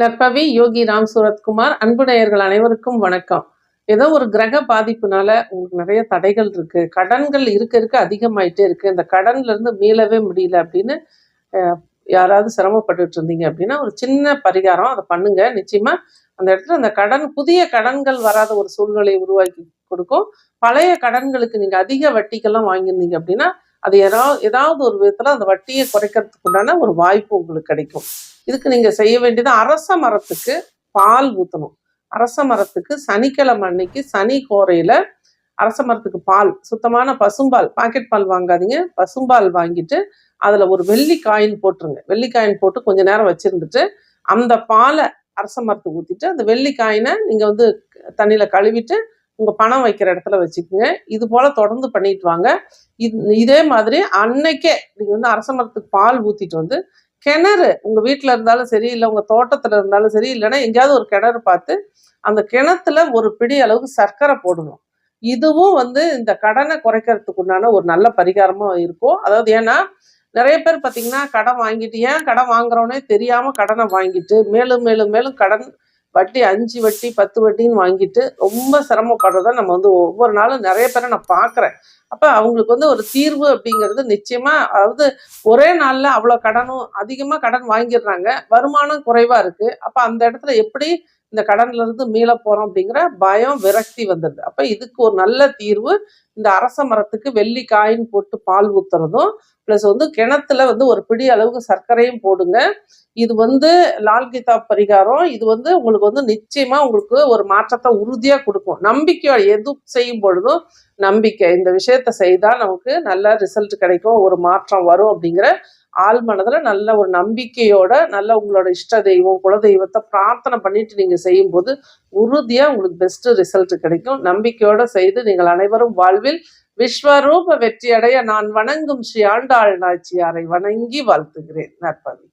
நற்பவி யோகி ராம் சூரத்குமார் அன்பு நேயர்கள் அனைவருக்கும் வணக்கம். ஏதோ ஒரு கிரக பாதிப்புனால உங்களுக்கு நிறைய தடைகள் இருக்கு. கடன்கள் இருக்க இருக்க அதிகமாயிட்டே இருக்கு. இந்த கடன்ல இருந்து மீளவே முடியல அப்படின்னு யாராவது சிரமப்பட்டுட்டு இருந்தீங்க அப்படின்னா ஒரு சின்ன பரிகாரம் அதை பண்ணுங்க. நிச்சயமா அந்த இடத்துல அந்த கடன் புதிய கடன்கள் வராத ஒரு சூழ்நிலையை உருவாக்கி கொடுக்கும். பழைய கடன்களுக்கு நீங்க அதிக வட்டிக்கெல்லாம் வாங்கியிருந்தீங்க அப்படின்னா அது ஏதாவது ஏதாவது ஒரு விதத்துல அந்த வட்டியை குறைக்கிறதுக்கு உண்டான ஒரு வாய்ப்பு உங்களுக்கு கிடைக்கும். இதுக்கு நீங்க செய்ய வேண்டியது அரச மரத்துக்கு பால் ஊற்றணும் அரச மரத்துக்கு சனிக்கிழமை அன்னைக்கு சனி கோரையில அரச மரத்துக்கு பால் சுத்தமான பசும்பால் பாக்கெட் பால் வாங்காதீங்க. பசும்பால் வாங்கிட்டு அதுல ஒரு வெள்ளி காயின் போட்டுருங்க. வெள்ளி காயின் போட்டு கொஞ்ச நேரம் வச்சிருந்துட்டு அந்த பாலை அரச மரத்துக்கு ஊத்திட்டு அந்த வெள்ளி காயினை நீங்க வந்து தண்ணியில கழுவிட்டு உங்க பணம் வைக்கிற இடத்துல வச்சுக்கோங்க. இது போல தொடர்ந்து பண்ணிட்டு வாங்க. இது- இதே மாதிரி அன்னைக்கே நீங்க வந்து அரச மரத்துக்கு பால் ஊத்திட்டு வந்து கிணறு உங்கள் வீட்டில் இருந்தாலும் சரி இல்லை உங்கள் தோட்டத்தில் இருந்தாலும் சரி இல்லைன்னா எங்கேயாவது ஒரு கிணறு பார்த்து அந்த கிணத்துல ஒரு பிடி அளவுக்கு சர்க்கரை போடணும். இதுவும் வந்து இந்த கடனை குறைக்கிறதுக்கு உண்டான ஒரு நல்ல பரிகாரமாக இருக்கும். அதாவது ஏன்னா நிறைய பேர் பார்த்தீங்கன்னா கடன் வாங்கிட்டு ஏன் கடன் வாங்குறோன்னே தெரியாமல் கடனை வாங்கிட்டு மேலும் மேலும் மேலும் கடன் வட்டி அஞ்சு வட்டி பத்து வட்டின்னு வாங்கிட்டு ரொம்ப சிரமப்படுறத நம்ம வந்து ஒவ்வொரு நாளும் நிறைய பேரை நான் பார்க்குறேன். அப்போ அவங்களுக்கு வந்து ஒரு தீர்வு அப்படிங்கிறது நிச்சயமாக அதாவது ஒரே நாளில் அவ்வளோ கடனும் அதிகமாக கடன் வாங்கிடுறாங்க. வருமானம் குறைவாக இருக்கு. அப்போ அந்த இடத்துல எப்படி இந்த கடன்ல இருந்து மீள போறோம் அப்படிங்கிற பயம் விரக்தி வந்துடுது. அப்ப இதுக்கு ஒரு நல்ல தீர்வு இந்த அரச மரத்துக்கு வெள்ளி காயின் போட்டு பால் ஊத்துறதும் ப்ளஸ் வந்து கிணத்துல வந்து ஒரு பிடி அளவுக்கு சர்க்கரையும் போடுங்க. இது வந்து லால் கீதா பரிகாரம். இது வந்து உங்களுக்கு வந்து நிச்சயமா உங்களுக்கு ஒரு மாற்றத்தை உறுதியா கொடுக்கும். நம்பிக்கை எது செய்யும் பொழுதும் நம்பிக்கை. இந்த விஷயத்த செய்தால் நமக்கு நல்ல ரிசல்ட் கிடைக்கும். ஒரு மாற்றம் வரும் அப்படிங்கிற ஆள் மனதில் நல்ல ஒரு நம்பிக்கையோட நல்ல உங்களோட இஷ்ட தெய்வம் குல தெய்வத்தை பிரார்த்தனை பண்ணிட்டு நீங்கள் செய்யும்போது உறுதியாக உங்களுக்கு பெஸ்ட் ரிசல்ட் கிடைக்கும். நம்பிக்கையோட செய்து நீங்கள் அனைவரும் வாழ்வில் விஸ்வரூப வெற்றியடைய நான் வணங்கும் ஸ்ரீ ஆண்டாள் நாச்சியாரை வணங்கி வாழ்த்துகிறேன். நற்பவி